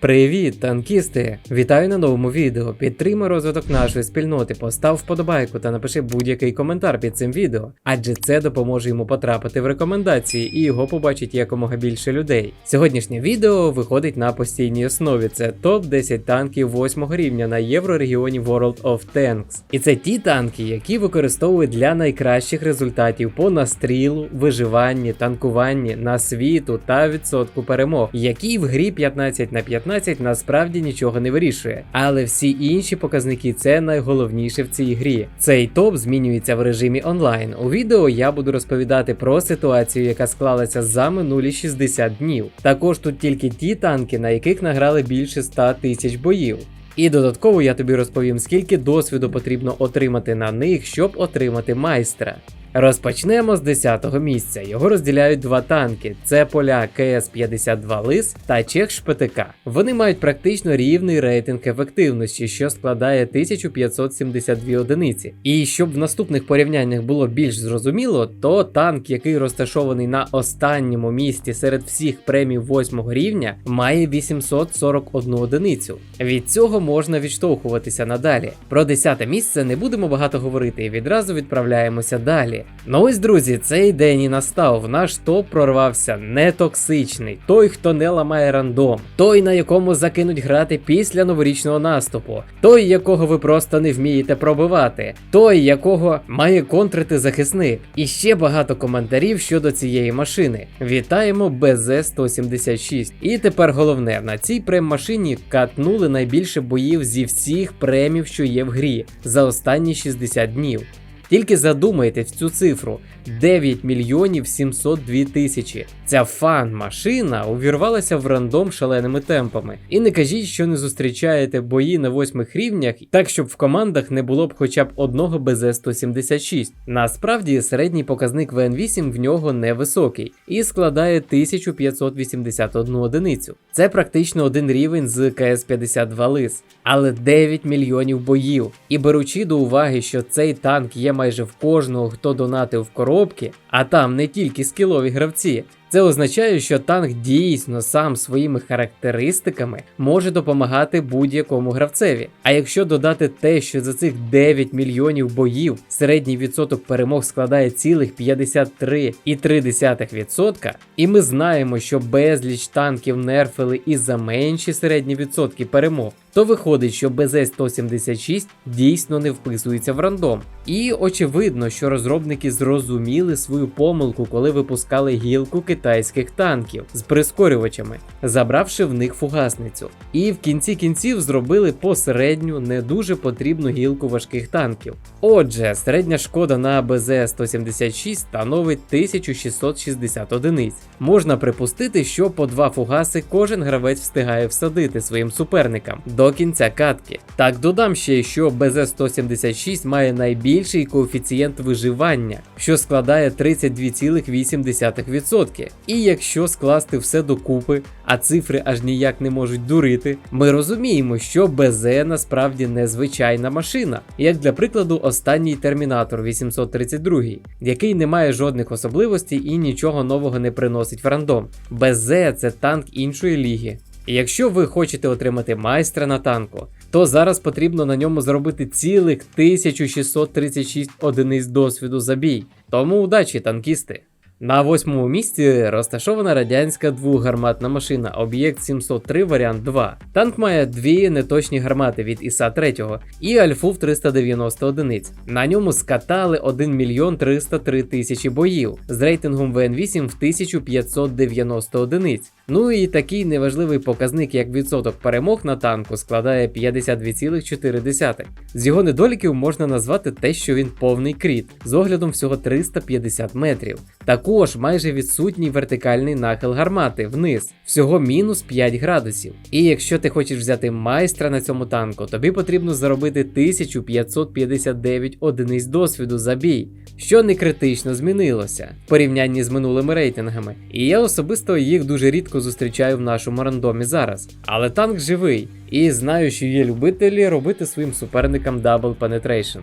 Привіт, танкісти! Вітаю на новому відео. Підтримай розвиток нашої спільноти, постав вподобайку та напиши будь-який коментар під цим відео, адже це допоможе йому потрапити в рекомендації і його побачить якомога більше людей. Сьогоднішнє відео виходить на постійній основі. Це топ 10 танків 8 рівня на єврорегіоні World of Tanks. І це ті танки, які використовують для найкращих результатів по настрілу, виживанні, танкуванні, на світу та відсотку перемог, які в грі 15 на 15 насправді нічого не вирішує. Але всі інші показники це найголовніше в цій грі. Цей топ змінюється в режимі онлайн. У відео я буду розповідати про ситуацію, яка склалася за минулі 60 днів. Також тут тільки ті танки, на яких награли більше 100 тисяч боїв. І додатково я тобі розповім, скільки досвіду потрібно отримати на них, щоб отримати майстра. Розпочнемо з 10-го місця. Його розділяють два танки: це поля КС-52 Лис та Чех ШПТК. Вони мають практично рівний рейтинг ефективності, що складає 1572 одиниці. І щоб в наступних порівняннях було більш зрозуміло, то танк, який розташований на останньому місці серед всіх премій 8 рівня, має 841 одиницю. Від цього можна відштовхуватися надалі. Про 10 місце не будемо багато говорити і відразу відправляємося далі. Ну ось, друзі, цей день і настав. Наш топ прорвався нетоксичний. Той, хто не ламає рандом, той, на якому закинуть грати після новорічного наступу, той, якого ви просто не вмієте пробивати, той, якого має контрити захисник. І ще багато коментарів щодо цієї машини. Вітаємо БЗ-176. І тепер головне, на цій прем-машині катнули найбільше боїв зі всіх премів, що є в грі, за останні 60 днів. Тільки задумайтесь в цю цифру 9 мільйонів 702 тисячі. Ця фан-машина увірвалася в рандом шаленими темпами. І не кажіть, що не зустрічаєте бої на восьмих рівнях, так щоб в командах не було б хоча б одного БЗ-176. Насправді середній показник ВН8 в нього невисокий і складає 1581 одиницю. Це практично один рівень з КС-52 Лис, але 9 мільйонів боїв. І беручи до уваги, що цей танк є майже в кожного, хто донатив в коробки, а там не тільки скілові гравці. Це означає, що танк дійсно сам своїми характеристиками може допомагати будь-якому гравцеві. А якщо додати те, що за цих 9 мільйонів боїв середній відсоток перемог складає цілих 53,3%, і ми знаємо, що безліч танків нерфили і за менші середні відсотки перемог, то виходить, що БЗ-176 дійсно не вписується в рандом. І очевидно, що розробники зрозуміли свою помилку, коли випускали гілку китайських танків з прискорювачами, забравши в них фугасницю. І в кінці кінців зробили посередню не дуже потрібну гілку важких танків. Отже, середня шкода на БЗ-176 становить 1660 одиниць. Можна припустити, що по два фугаси кожен гравець встигає всадити своїм суперникам до кінця катки. Так додам ще, що БЗ-176 має найбільший коефіцієнт виживання, що складає 32,8%. І якщо скласти все докупи, а цифри аж ніяк не можуть дурити, ми розуміємо, що БЗ насправді незвичайна машина, як для прикладу, останній термінатор 832, який не має жодних особливостей і нічого нового не приносить в рандом. БЗ це танк іншої ліги. І якщо ви хочете отримати майстра на танку, то зараз потрібно на ньому зробити цілих 1636 одиниць досвіду за бій. Тому удачі, танкісти! На восьмому місці розташована радянська двохгарматна машина об'єкт 703 варіант 2. Танк має дві неточні гармати від ІСа 3 і альфу в 390 одиниць. На ньому скатали 1 мільйон 303 тисячі боїв з рейтингом ВН8 в 1590 одиниць. Ну і такий неважливий показник, як відсоток перемог на танку, складає 52,4. З його недоліків можна назвати те, що він повний кріт з оглядом всього 350 метрів. Також майже відсутній вертикальний нахил гармати вниз, всього мінус 5 градусів. І якщо ти хочеш взяти майстра на цьому танку, тобі потрібно заробити 1559 одиниць досвіду за бій, що не критично змінилося в порівнянні з минулими рейтингами. І я особисто їх дуже рідко зустрічаю в нашому рандомі зараз. Але танк живий, і знаю, що є любителі робити своїм суперникам Double Penetration.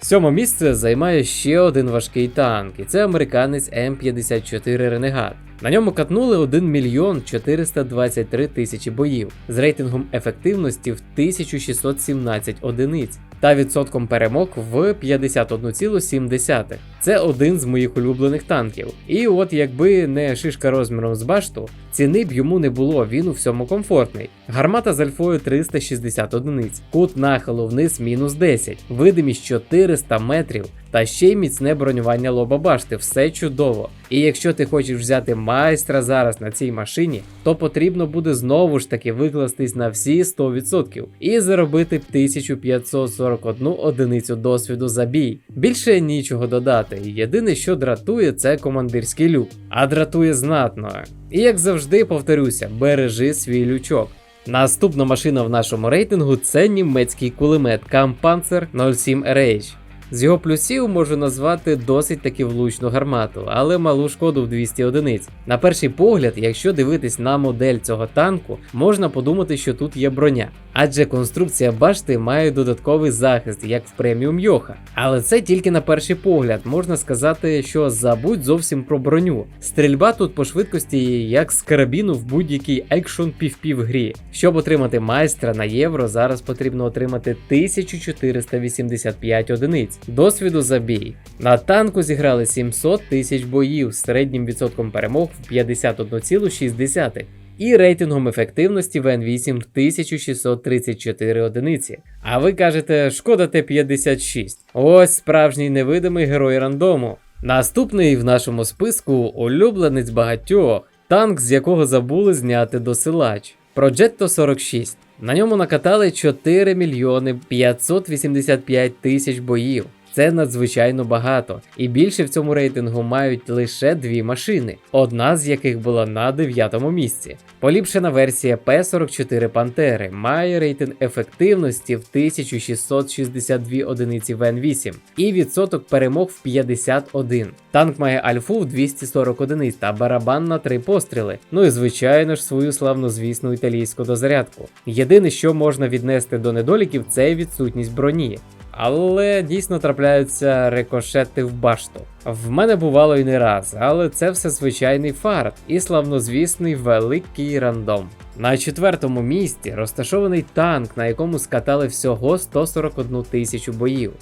Сьоме місце займає ще один важкий танк, і це американець М54 Ренегат. На ньому катнули 1 мільйон 423 тисячі боїв з рейтингом ефективності в 1617 одиниць та відсотком перемог в 51,7. Це один з моїх улюблених танків. І от якби не шишка розміром з башту, ціни б йому не було, він у всьому комфортний. Гармата з альфою 360 одиниць, кут нахилу вниз мінус 10, видимість 400 метрів. Та ще й міцне бронювання лоба башти, все чудово. І якщо ти хочеш взяти майстра зараз на цій машині, то потрібно буде знову ж таки викластись на всі 100% і заробити 1541 одиницю досвіду за бій. Більше нічого додати. Єдине, що дратує, це командирський люк, а дратує знатно. І як завжди повторюся, бережи свій лючок. Наступна машина в нашому рейтингу це німецький кулемет Kampfpanzer 07 RH. З його плюсів можу назвати досить таки влучну гармату, але малу шкоду в 200 одиниць. На перший погляд, якщо дивитись на модель цього танку, можна подумати, що тут є броня, адже конструкція башти має додатковий захист, як в преміум Йоха. Але це тільки на перший погляд, можна сказати, що забудь зовсім про броню. Стрільба тут по швидкості, як з карабіну в будь-якій екшон PvP в грі. Щоб отримати майстра на євро, зараз потрібно отримати 1485 одиниць. Досвіду за бій. На танку зіграли 700 тисяч боїв з середнім відсотком перемог в 51,6 і рейтингом ефективності в N8 1634 одиниці. А ви кажете, шкода Т-56. Ось справжній невидимий герой рандому. Наступний в нашому списку улюбленець багатьох, танк, з якого забули зняти досилач. Progetto 46. На ньому накатали 4 мільйони 585 тисяч боїв. Це надзвичайно багато, і більше в цьому рейтингу мають лише дві машини, одна з яких була на дев'ятому місці. Поліпшена версія P44 Пантери має рейтинг ефективності в 1662 одиниці в N8 і відсоток перемог в 51. Танк має альфу в 240 одиниць та барабан на 3 постріли. Ну і звичайно ж свою славнозвісну італійську дозарядку. Єдине, що можна віднести до недоліків, це відсутність броні. Але дійсно трапляються рикошети в башту. В мене бувало і не раз, але це все звичайний фарт і славнозвісний великий рандом. На четвертому місці розташований танк, на якому скатали всього 141 тисячу боїв.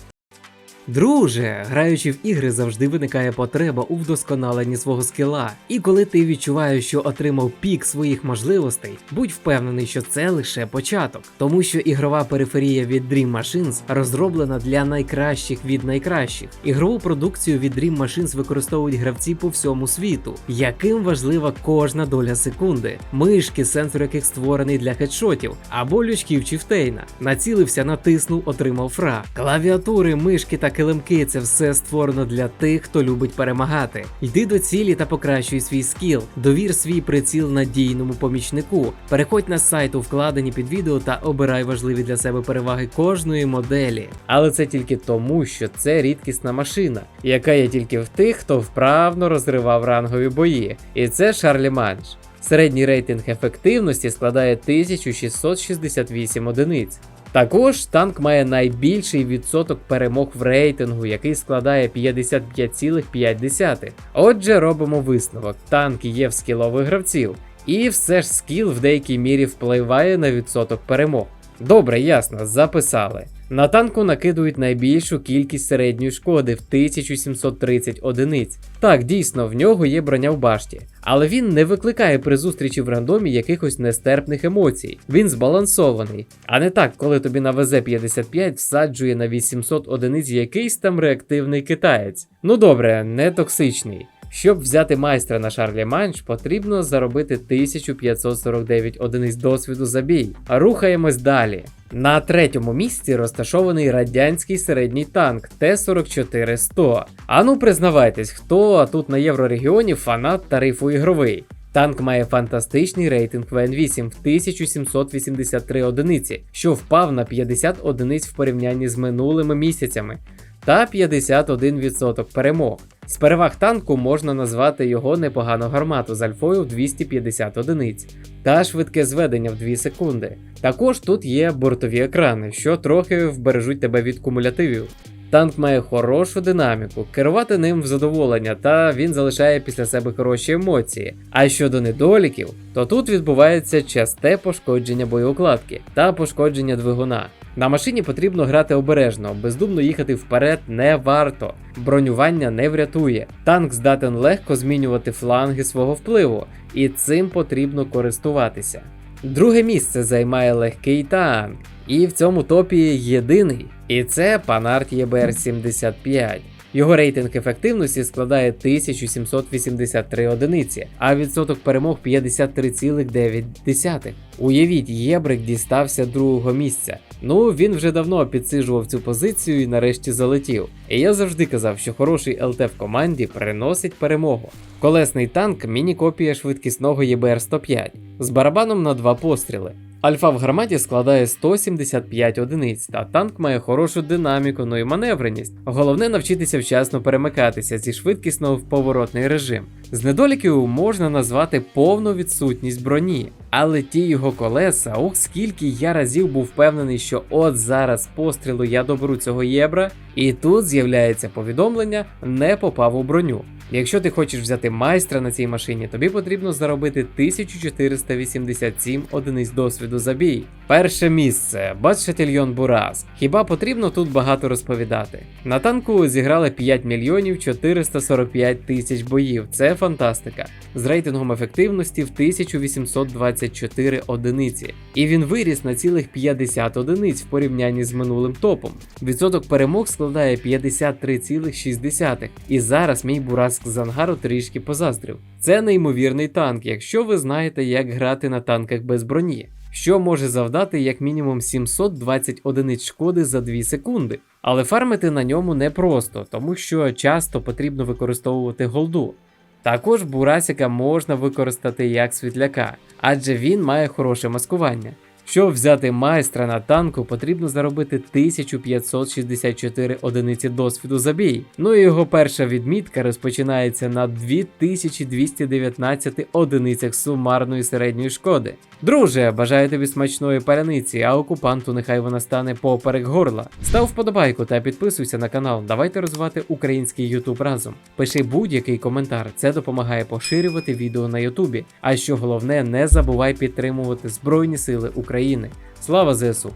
Друже, граючи в ігри, завжди виникає потреба у вдосконаленні свого скіла. І коли ти відчуваєш, що отримав пік своїх можливостей, будь впевнений, що це лише початок, тому що ігрова периферія від Dream Machines розроблена для найкращих від найкращих. Ігрову продукцію від Dream Machines використовують гравці по всьому світу, яким важлива кожна доля секунди. Мишки, сенсор яких створений для хедшотів, або лючків Чіфтейна. Націлився, натиснув, отримав фра. Клавіатури, мишки та килимки це все створено для тих, хто любить перемагати. Йди до цілі та покращуй свій скіл, довір свій приціл надійному помічнику. Переходь на сайт у вкладені під відео та обирай важливі для себе переваги кожної моделі. Але це тільки тому, що це рідкісна машина, яка є тільки в тих, хто вправно розривав рангові бої. І це Шарлі Манш. Середній рейтинг ефективності складає 1668 одиниць. Також танк має найбільший відсоток перемог в рейтингу, який складає 55,5. Отже, робимо висновок: танк є в скілових гравців, і все ж скіл в деякій мірі впливає на відсоток перемог. Добре, ясно, записали. На танку накидують найбільшу кількість середньої шкоди в 1730 одиниць. Так, дійсно, в нього є броня в башті, але він не викликає при зустрічі в рандомі якихось нестерпних емоцій. Він збалансований. А не так, коли тобі на ВЗ-55 всаджує на 800 одиниць якийсь там реактивний китаєць. Ну добре, не токсичний. Щоб взяти майстра на Шарлі Манш, потрібно заробити 1549 одиниць досвіду за бій. Рухаємось далі. На третьому місці розташований радянський середній танк Т-44-100. Ану, признавайтесь, хто тут на Єврорегіоні фанат тарифу ігровий. Танк має фантастичний рейтинг ВН8 в 1783 одиниці, що впав на 50 одиниць в порівнянні з минулими місяцями, та 51% перемог. З переваг танку можна назвати його непогану гармату з альфою в 250 одиниць та швидке зведення в 2 секунди. Також тут є бортові екрани, що трохи вбережуть тебе від кумулятивів. Танк має хорошу динаміку, керувати ним в задоволення, та він залишає після себе хороші емоції. А щодо недоліків, то тут відбувається часте пошкодження боєукладки та пошкодження двигуна. На машині потрібно грати обережно, бездумно їхати вперед не варто. Бронювання не врятує. Танк здатен легко змінювати фланги свого впливу, і цим потрібно користуватися. Друге місце займає легкий танк, і в цьому топі єдиний. І це Панарт EBR 75. Його рейтинг ефективності складає 1783 одиниці, а відсоток перемог 53,9. Уявіть, Єбрик дістався другого місця. Ну він вже давно підсижував цю позицію і нарешті залетів. І я завжди казав, що хороший ЛТ в команді приносить перемогу. Колесний танк міні-копія швидкісного ЄБР 105 з барабаном на два постріли. Альфа в гарматі складає 175 одиниць, та танк має хорошу динаміку, ну і маневреність. Головне навчитися вчасно перемикатися зі швидкісного в поворотний режим. З недоліків можна назвати повну відсутність броні, але ті його колеса, ох, скільки я разів був впевнений, що от зараз пострілу я доберу цього єбра, і тут з'являється повідомлення не попав у броню. Якщо ти хочеш взяти майстра на цій машині, тобі потрібно заробити 1487 одиниць досвіду за бій. Перше місце Батшатільйон Бураз. Хіба потрібно тут багато розповідати? На танку зіграли 5 мільйонів 445 тисяч боїв. Це фантастика. З рейтингом ефективності в 1824 одиниці. І він виріс на цілих 50 одиниць в порівнянні з минулим топом. Відсоток перемог складає 53,6. І зараз мій Бураз з ангару трішки позаздрив. Це неймовірний танк, якщо ви знаєте, як грати на танках без броні, що може завдати як мінімум 720 одиниць шкоди за 2 секунди. Але фармити на ньому непросто, тому що часто потрібно використовувати голду. Також бурасика можна використати як світляка, адже він має хороше маскування. Щоб взяти майстра на танку, потрібно заробити 1564 одиниці досвіду за бій. Ну і його перша відмітка розпочинається на 2219 одиницях сумарної середньої шкоди. Друже, бажаю тобі смачної паляниці, а окупанту нехай вона стане поперек горла. Став вподобайку та підписуйся на канал. Давайте розвивати український Ютуб разом. Пиши будь-який коментар, це допомагає поширювати відео на Ютубі. А що головне, не забувай підтримувати Збройні Сили України. Слава ЗСУ!